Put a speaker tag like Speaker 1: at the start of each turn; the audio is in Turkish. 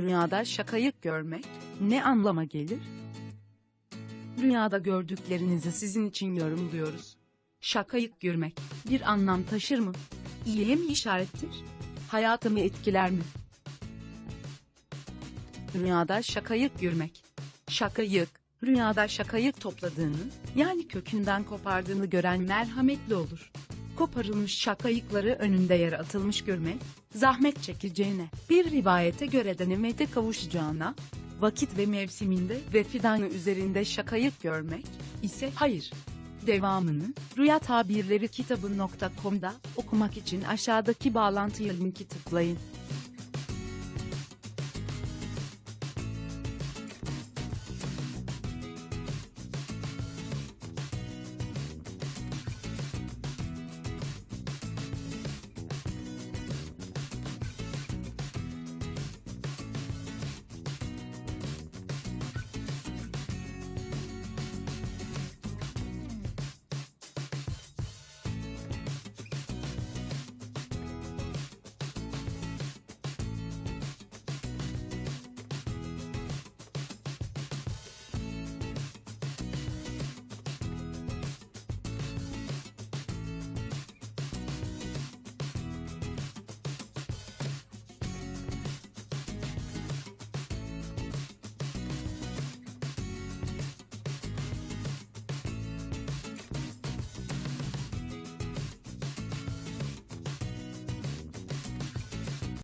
Speaker 1: Rüyada şakayık görmek ne anlama gelir? Rüyada gördüklerinizi sizin için yorumluyoruz. Şakayık görmek bir anlam taşır mı? İyiye mi işarettir? Hayatımı etkiler mi? Rüyada şakayık görmek. Şakayık, rüyada şakayık topladığını, yani kökünden kopardığını gören merhametli olur. Koparılmış şakayıkları önünde yer atılmış görmek, zahmet çekeceğine, bir rivayete göre denemede kavuşacağına, vakit ve mevsiminde ve fidanı üzerinde şakayık görmek ise hayır. Devamını Rüya Tabirleri kitabı.com'da okumak için aşağıdaki bağlantıya linki tıklayın.